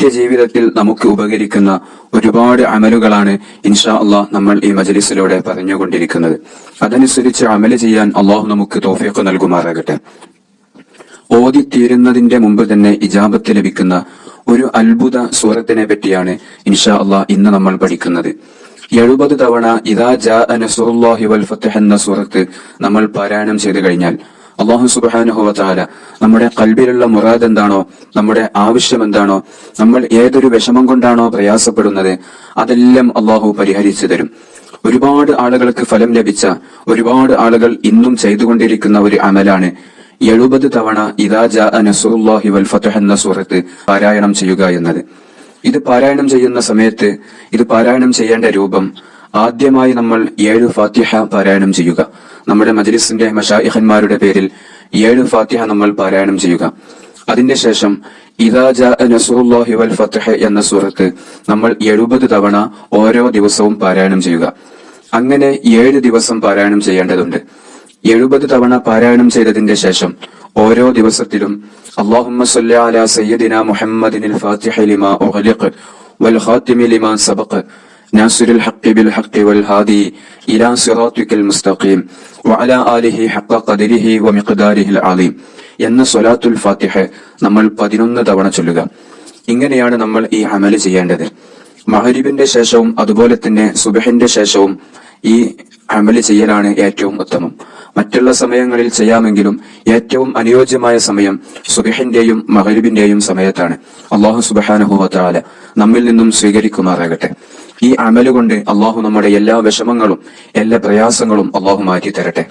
നിത്യജീവിതത്തിൽ നമുക്ക് ഉപകരിക്കുന്ന ഒരുപാട് അമലുകളാണ് ഇൻഷാ അള്ളാഹ് നമ്മൾ ഈ മജലിസിലൂടെ പറഞ്ഞുകൊണ്ടിരിക്കുന്നത്. അതനുസരിച്ച് അമൽ ചെയ്യാൻ അള്ളാഹു നമുക്ക് തോഫിയൊക്കെ നൽകുമാറാകട്ടെ. ഓതിത്തീരുന്നതിന്റെ മുമ്പ് തന്നെ ഇജാബത്ത് ലഭിക്കുന്ന ഒരു അത്ഭുത സൂറത്തിനെ പറ്റിയാണ് ഇൻഷാ അള്ളാഹ് ഇന്ന് നമ്മൾ പഠിക്കുന്നത്. എഴുപത് തവണ ഇതാ ജാ നസുറുല്ലാഹി വൽ ഫത്തഹ് എന്ന സൂറത്ത് നമ്മൾ പാരായണം ചെയ്തു കഴിഞ്ഞാൽ അള്ളാഹു സുബാനുഹുവല നമ്മുടെ കൽബിലുള്ള മുറാദ് എന്താണോ നമ്മുടെ ആവശ്യം എന്താണോ നമ്മൾ ഏതൊരു വിഷമം കൊണ്ടാണോ പ്രയാസപ്പെടുന്നത് അതെല്ലാം അള്ളാഹു പരിഹരിച്ചു തരും. ഒരുപാട് ആളുകൾക്ക് ഫലം ലഭിച്ച ഒരുപാട് ആളുകൾ ഇന്നും ചെയ്തുകൊണ്ടിരിക്കുന്ന ഒരു അമലാണ്. എഴുപത് തവണ ഇതാ ജാ നസുറുല്ലാഹി വൽ ഫത്തഹ് എന്ന സൂറത്ത് പാരായണം ചെയ്യുക എന്നത്. ഇത് പാരായണം ചെയ്യുന്ന സമയത്ത് ഇത് പാരായണം ചെയ്യേണ്ട രൂപം ആദ്യമായി നമ്മൾ ഏഴ് ഫാത്തിഹ പാരായണം ചെയ്യുക. നമ്മുടെ മജലിസിന്റെ മഷായിഹന്മാരുടെ പേരിൽ ഏഴ് ഫാത്തിഹ നമ്മൾ പാരായണം ചെയ്യുക. അതിന്റെ ശേഷം നസുറുല്ലാഹി വൽ ഫത്തഹ് എന്ന സൂറത്ത് നമ്മൾ എഴുപത് തവണ ഓരോ ദിവസവും പാരായണം ചെയ്യുക. അങ്ങനെ ഏഴ് ദിവസം പാരായണം ചെയ്യേണ്ടതുണ്ട്. എഴുപത് തവണ പാരായണം ചെയ്തതിന്റെ ശേഷം ഓരോ ദിവസത്തിലും അള്ളാഹുമ്മ സയ്യദിന മുഹമ്മദിനിൽ ഫാത്തിഹ ലിമാ വൽ ഖാതിമി ലിമ സബഖ് ناصر الحق بالحق والهادي إلى صراطك المستقيم وعلى آله حق قدره ومقداره العظيم എന്ന സ്വലാത്തുൽ ഫാത്തിഹ നമ്മൾ പതിനൊന്ന് തവണ ചൊല്ലുക ഇങ്ങനെയാണ് നമ്മൾ ഈ അമല് ചെയ്യേണ്ടത് മഹരിബിന്റെ ശേഷവും അതുപോലെ തന്നെ സുബഹിന്റെ ശേഷവും ഈ അമല് ചെയ്യലാണ് ഏറ്റവും ഉത്തമം മറ്റുള്ള സമയങ്ങളിൽ ചെയ്യാമെങ്കിലും ഏറ്റവും അനുയോജ്യമായ സമയം സുബഹിന്റെയും മഹരിബിന്റെയും സമയത്താണ്. അള്ളാഹു സുബാനുഹുവത്താല നമ്മിൽ നിന്നും സ്വീകരിക്കുമാറാകട്ടെ. ഈ അമലുകൊണ്ട് അള്ളാഹു നമ്മുടെ എല്ലാ വിഷമങ്ങളും എല്ലാ പ്രയാസങ്ങളും അള്ളാഹു മാറ്റി തരട്ടെ